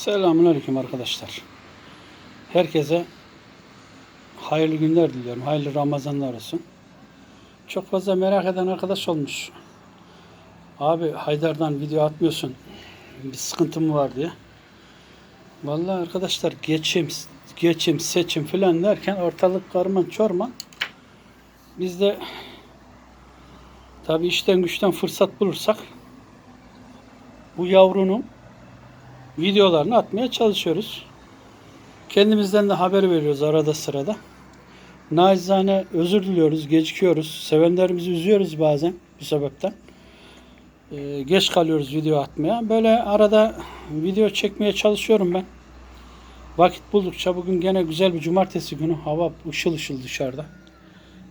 Selamünaleyküm arkadaşlar. Herkese hayırlı günler diliyorum. Hayırlı Ramazanlar olsun. Çok fazla merak eden arkadaş olmuş. Abi Haydar'dan video atmıyorsun. Bir sıkıntı mı var diye. Vallahi arkadaşlar geçim, geçim, seçim filan derken ortalık karman çorman. Biz de tabi işten güçten fırsat bulursak bu yavrunun videolarını atmaya çalışıyoruz. Kendimizden de haber veriyoruz arada sırada. Nacizane özür diliyoruz, gecikiyoruz. Sevenlerimizi üzüyoruz bazen bu sebepten. Ee, geç kalıyoruz video atmaya. Böyle arada video çekmeye çalışıyorum ben. Vakit buldukça bugün gene güzel bir cumartesi günü. Hava ışıl ışıl dışarıda.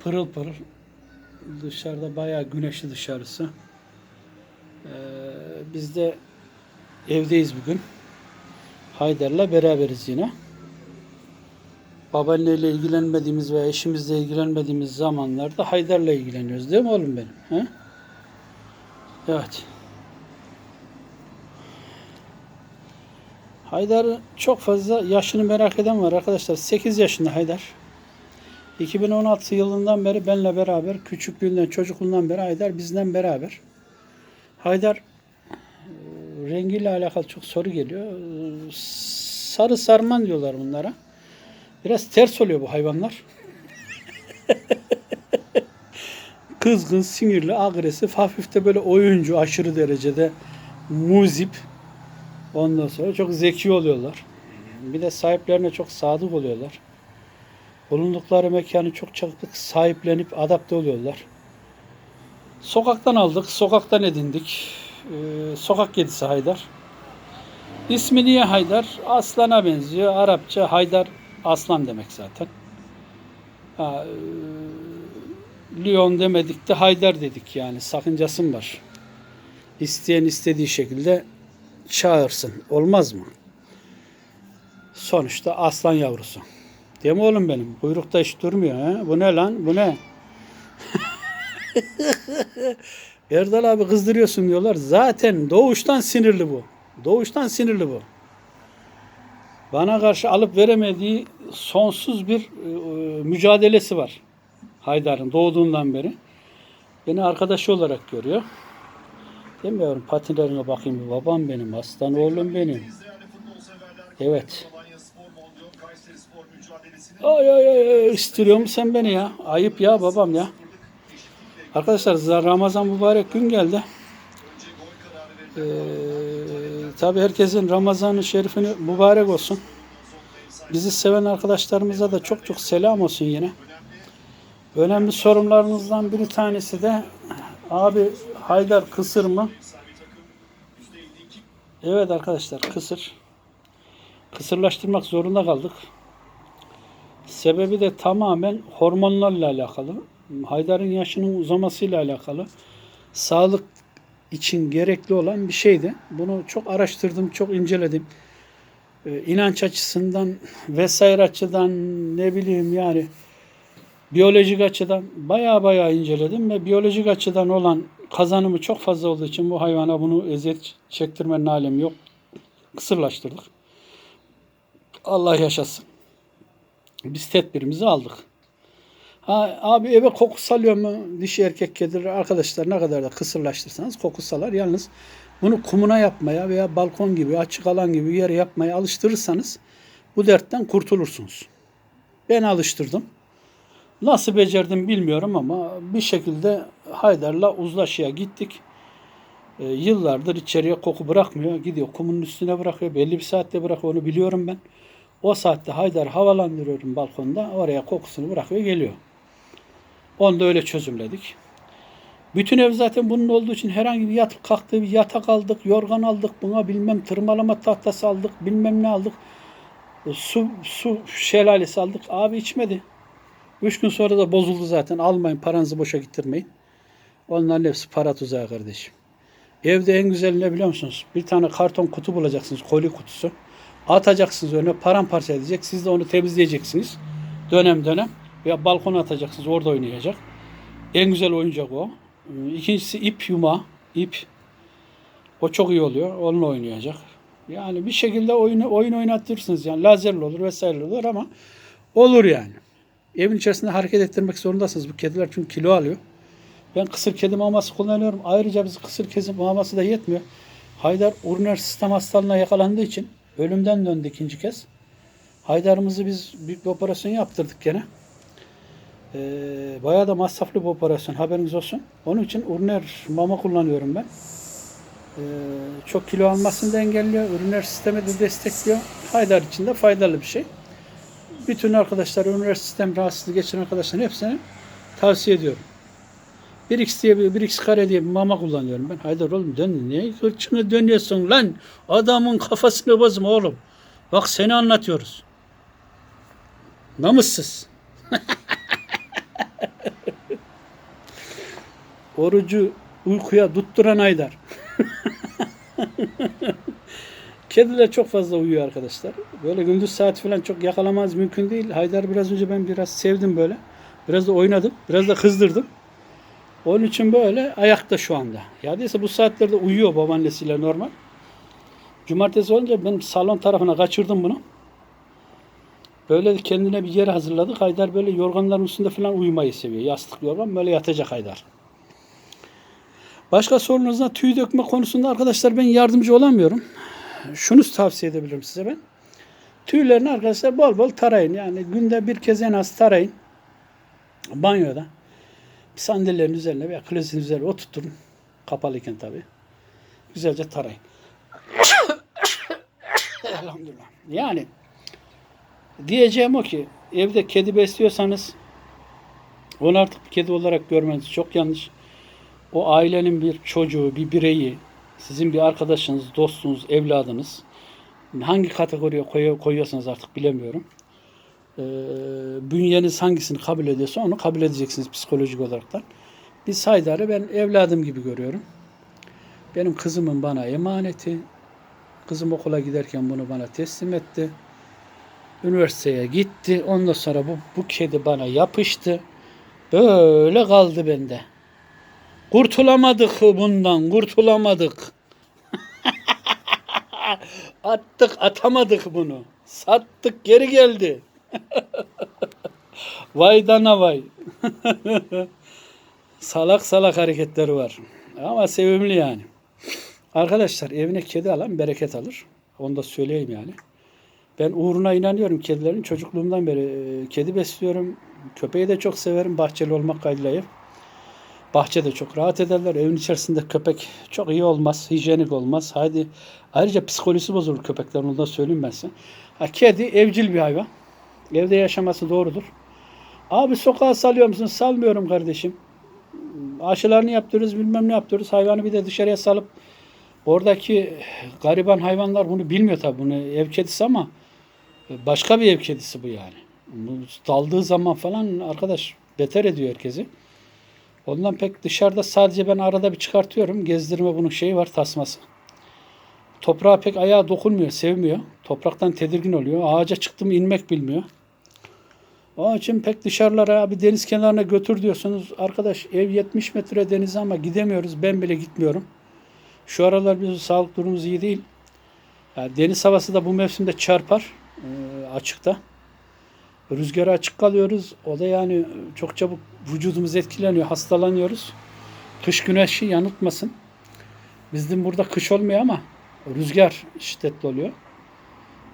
Pırıl pırıl. Dışarıda bayağı güneşli dışarısı. Ee, biz de evdeyiz bugün. Haydar'la beraberiz yine. Babaanneyle ilgilenmediğimiz ve eşimizle ilgilenmediğimiz zamanlarda Haydar'la ilgileniyoruz değil mi oğlum benim? He? Evet. Haydar çok fazla yaşını merak eden var arkadaşlar. 8 yaşında Haydar. 2016 yılından beri benle beraber, küçüklüğünden, çocukluğundan beri Haydar bizden beraber. Haydar rengiyle alakalı çok soru geliyor. Sarı sarman diyorlar bunlara. Biraz ters oluyor bu hayvanlar. Kızgın, sinirli, agresif, hafif de böyle oyuncu aşırı derecede muzip. Ondan sonra çok zeki oluyorlar. Bir de sahiplerine çok sadık oluyorlar. Bulundukları mekanı çok çabuk sahiplenip adapte oluyorlar. Sokaktan aldık, sokaktan edindik. Ee, sokak kedisi Haydar. İsmi niye Haydar? Aslana benziyor. Arapça Haydar aslan demek zaten. Ha, e, Lyon demedik de Haydar dedik yani. Sakıncası mı var? İsteyen istediği şekilde çağırsın. Olmaz mı? Sonuçta aslan yavrusu. Değil mi oğlum benim? Kuyrukta hiç durmuyor. He? Bu ne lan? Bu ne? Erdal abi kızdırıyorsun diyorlar. Zaten doğuştan sinirli bu. Doğuştan sinirli bu. Bana karşı alıp veremediği sonsuz bir e, mücadelesi var. Haydar'ın doğduğundan beri. Beni arkadaşı olarak görüyor. Demiyorum patilerine bakayım babam benim, aslan oğlum benim. Evet. Ay ay ay ay musun sen beni ya? Ayıp ya babam ya. Arkadaşlar Ramazan mübarek gün geldi. Ee, tabi herkesin Ramazan-ı Şerif'ini mübarek olsun. Bizi seven arkadaşlarımıza da çok çok selam olsun yine. Önemli sorunlarımızdan bir tanesi de abi Haydar kısır mı? Evet arkadaşlar kısır. Kısırlaştırmak zorunda kaldık. Sebebi de tamamen hormonlarla alakalı. Haydar'ın yaşının uzamasıyla alakalı. Sağlık için gerekli olan bir şeydi. Bunu çok araştırdım, çok inceledim. Ee, inanç açısından vesaire açıdan ne bileyim yani biyolojik açıdan baya baya inceledim ve biyolojik açıdan olan kazanımı çok fazla olduğu için bu hayvana bunu eziyet çektirmenin alemi yok. Kısırlaştırdık. Allah yaşasın. Biz tedbirimizi aldık. Abi eve koku salıyor mu? Dişi erkek kediler arkadaşlar ne kadar da kısırlaştırsanız koku salar. Yalnız bunu kumuna yapmaya veya balkon gibi açık alan gibi yere yapmaya alıştırırsanız bu dertten kurtulursunuz. Ben alıştırdım. Nasıl becerdim bilmiyorum ama bir şekilde Haydar'la uzlaşıya gittik. E, yıllardır içeriye koku bırakmıyor. Gidiyor kumunun üstüne bırakıyor. Belli bir saatte bırakıyor onu biliyorum ben. O saatte Haydar havalandırıyorum balkonda. Oraya kokusunu bırakıyor geliyor. Onu da öyle çözümledik. Bütün ev zaten bunun olduğu için herhangi bir yatıp kalktığı bir yatak aldık, yorgan aldık, buna bilmem tırmalama tahtası aldık, bilmem ne aldık. Su, su şelalesi aldık. Abi içmedi. Üç gün sonra da bozuldu zaten. Almayın paranızı boşa gittirmeyin. Onların hepsi para tuzağı kardeşim. Evde en güzel ne biliyor musunuz? Bir tane karton kutu bulacaksınız. Koli kutusu. Atacaksınız önüne paramparça edecek. Siz de onu temizleyeceksiniz. Dönem dönem. Veya balkona atacaksınız. Orada oynayacak. En güzel oyuncak o. İkincisi ip yuma. ip. O çok iyi oluyor. Onunla oynayacak. Yani bir şekilde oyunu oyun oynatırsınız yani lazerli olur vesaire olur ama olur yani. Evin içerisinde hareket ettirmek zorundasınız. Bu kediler çünkü kilo alıyor. Ben kısır kedi maması kullanıyorum. Ayrıca biz kısır kedi maması da yetmiyor. Haydar uriner sistem hastalığına yakalandığı için ölümden döndü ikinci kez. Haydar'ımızı biz bir operasyon yaptırdık gene. Ee, bayağı da masraflı bir operasyon haberiniz olsun. Onun için uriner mama kullanıyorum ben. Ee, çok kilo almasını da engelliyor. Ürünler sistemi de destekliyor. Haydar için de faydalı bir şey. Bütün arkadaşlar ürünler sistem rahatsızlığı geçiren arkadaşların hepsine tavsiye ediyorum. 1x diye bir 1x kare diye bir mama kullanıyorum ben. Haydar oğlum dön niye hırçını dönüyorsun lan? Adamın kafasını bozma oğlum. Bak seni anlatıyoruz. Namussuz. Orucu uykuya tutturan Haydar. Kediler çok fazla uyuyor arkadaşlar. Böyle gündüz saati falan çok yakalamaz mümkün değil. Haydar biraz önce ben biraz sevdim böyle. Biraz da oynadım. Biraz da kızdırdım. Onun için böyle ayakta şu anda. Ya değilse bu saatlerde uyuyor babaannesiyle normal. Cumartesi olunca ben salon tarafına kaçırdım bunu. Böyle kendine bir yer hazırladık. Haydar böyle yorganların üstünde falan uyumayı seviyor. Yastık yorgan böyle yatacak Haydar. Başka sorunuzda tüy dökme konusunda arkadaşlar ben yardımcı olamıyorum. Şunu tavsiye edebilirim size ben. Tüylerini arkadaşlar bol bol tarayın. Yani günde bir kez en az tarayın. Banyoda. Bir sandalyenin üzerine veya klozetin üzerine oturtun. Kapalıyken tabii. Güzelce tarayın. Elhamdülillah. Yani diyeceğim o ki evde kedi besliyorsanız onu artık kedi olarak görmeniz çok yanlış. O ailenin bir çocuğu, bir bireyi, sizin bir arkadaşınız, dostunuz, evladınız hangi kategoriye koy- koyuyorsanız artık bilemiyorum. Ee, bünyeniz hangisini kabul ediyorsa onu kabul edeceksiniz psikolojik olaraktan. Biz Haydar'ı ben evladım gibi görüyorum. Benim kızımın bana emaneti. Kızım okula giderken bunu bana teslim etti. Üniversiteye gitti. Ondan sonra bu, bu kedi bana yapıştı. Böyle kaldı bende. Kurtulamadık bundan, kurtulamadık. Attık, atamadık bunu. Sattık, geri geldi. vay dana vay. salak salak hareketleri var. Ama sevimli yani. Arkadaşlar evine kedi alan bereket alır. Onu da söyleyeyim yani. Ben uğruna inanıyorum kedilerin. Çocukluğumdan beri e, kedi besliyorum. Köpeği de çok severim. Bahçeli olmak kaydıyla. Bahçede çok rahat ederler. Evin içerisinde köpek çok iyi olmaz. Hijyenik olmaz. Haydi ayrıca psikolojisi bozulur köpeklerin. Onu da söyleyeyim ben size. Ha, kedi evcil bir hayvan. Evde yaşaması doğrudur. Abi sokağa salıyor musun? Salmıyorum kardeşim. Aşılarını yaptırırız, bilmem ne yaptırırız. Hayvanı bir de dışarıya salıp oradaki gariban hayvanlar bunu bilmiyor tabii. Bunu ev kedisi ama başka bir ev kedisi bu yani. Bu daldığı zaman falan arkadaş beter ediyor herkesi. Ondan pek dışarıda sadece ben arada bir çıkartıyorum. Gezdirme bunun şeyi var tasması. Toprağa pek ayağa dokunmuyor, sevmiyor. Topraktan tedirgin oluyor. Ağaca çıktım inmek bilmiyor. Onun için pek dışarılara bir deniz kenarına götür diyorsunuz. Arkadaş ev 70 metre denize ama gidemiyoruz. Ben bile gitmiyorum. Şu aralar bizim sağlık durumumuz iyi değil. Yani deniz havası da bu mevsimde çarpar e, açıkta. Rüzgara açık kalıyoruz. O da yani çok çabuk vücudumuz etkileniyor, hastalanıyoruz. Kış güneşi yanıltmasın. Bizim burada kış olmuyor ama rüzgar şiddetli oluyor.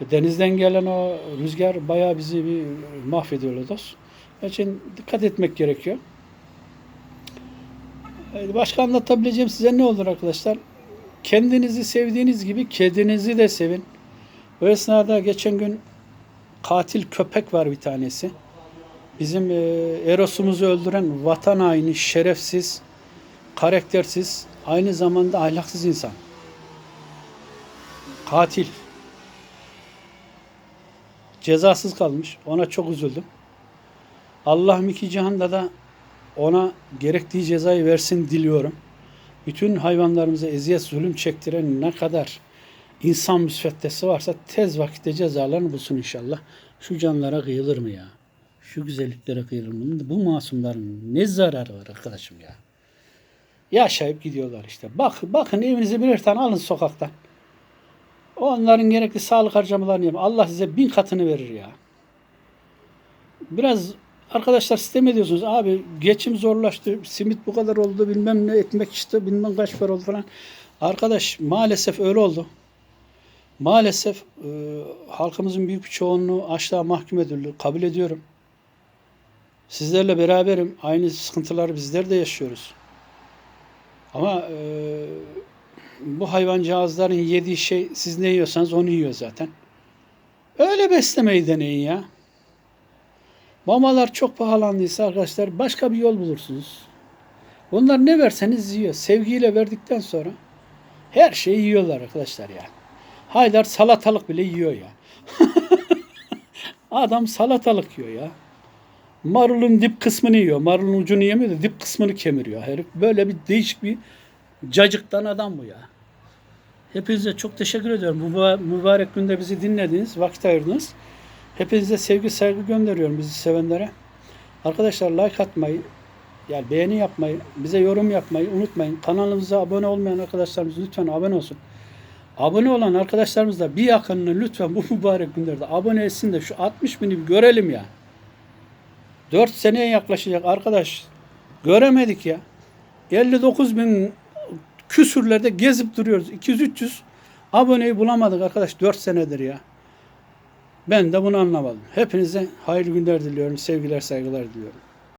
E, Denizden gelen o rüzgar bayağı bizi bir mahvediyor Lodos. Onun için dikkat etmek gerekiyor. E, Başka anlatabileceğim size ne olur arkadaşlar? Kendinizi sevdiğiniz gibi kedinizi de sevin. O esnada geçen gün katil köpek var bir tanesi. Bizim e, Eros'umuzu öldüren vatan haini, şerefsiz, karaktersiz, aynı zamanda ahlaksız insan. Katil. Cezasız kalmış. Ona çok üzüldüm. Allah'ım iki cihanda da ona gerektiği cezayı versin diliyorum. Bütün hayvanlarımıza eziyet, zulüm çektiren ne kadar insan müsveddesi varsa tez vakitte cezalarını bulsun inşallah. Şu canlara kıyılır mı ya? Şu güzelliklere kıyılır mı? Bu masumların ne zararı var arkadaşım ya? Yaşayıp gidiyorlar işte. Bak, bakın evinize birer tane alın sokaktan. Onların gerekli sağlık harcamalarını yapın. Allah size bin katını verir ya. Biraz arkadaşlar sistem ediyorsunuz. Abi geçim zorlaştı. Simit bu kadar oldu. Bilmem ne ekmek işte bilmem kaç para oldu falan. Arkadaş maalesef öyle oldu. Maalesef e, halkımızın büyük bir çoğunluğu açlığa mahkum edildi. Kabul ediyorum. Sizlerle beraberim. Aynı sıkıntıları bizler de yaşıyoruz. Ama e, bu hayvancağızların yediği şey siz ne yiyorsanız onu yiyor zaten. Öyle beslemeyi deneyin ya. Mamalar çok pahalandıysa arkadaşlar başka bir yol bulursunuz. Onlar ne verseniz yiyor. Sevgiyle verdikten sonra her şeyi yiyorlar arkadaşlar ya. Haydar salatalık bile yiyor ya. Adam salatalık yiyor ya. Marulun dip kısmını yiyor. Marulun ucunu yemiyor da dip kısmını kemiriyor herif. Böyle bir değişik bir cacıktan adam bu ya. Hepinize çok teşekkür ediyorum. Bu müba- mübarek günde bizi dinlediniz, vakit ayırdınız. Hepinize sevgi saygı gönderiyorum bizi sevenlere. Arkadaşlar like atmayı, yani beğeni yapmayı, bize yorum yapmayı unutmayın. Kanalımıza abone olmayan arkadaşlarımız lütfen abone olsun. Abone olan arkadaşlarımız da bir yakınını lütfen bu mübarek günlerde abone etsin de şu 60 bini bir görelim ya. 4 seneye yaklaşacak arkadaş. Göremedik ya. 59 bin küsürlerde gezip duruyoruz. 200-300 aboneyi bulamadık arkadaş 4 senedir ya. Ben de bunu anlamadım. Hepinize hayırlı günler diliyorum. Sevgiler, saygılar diliyorum.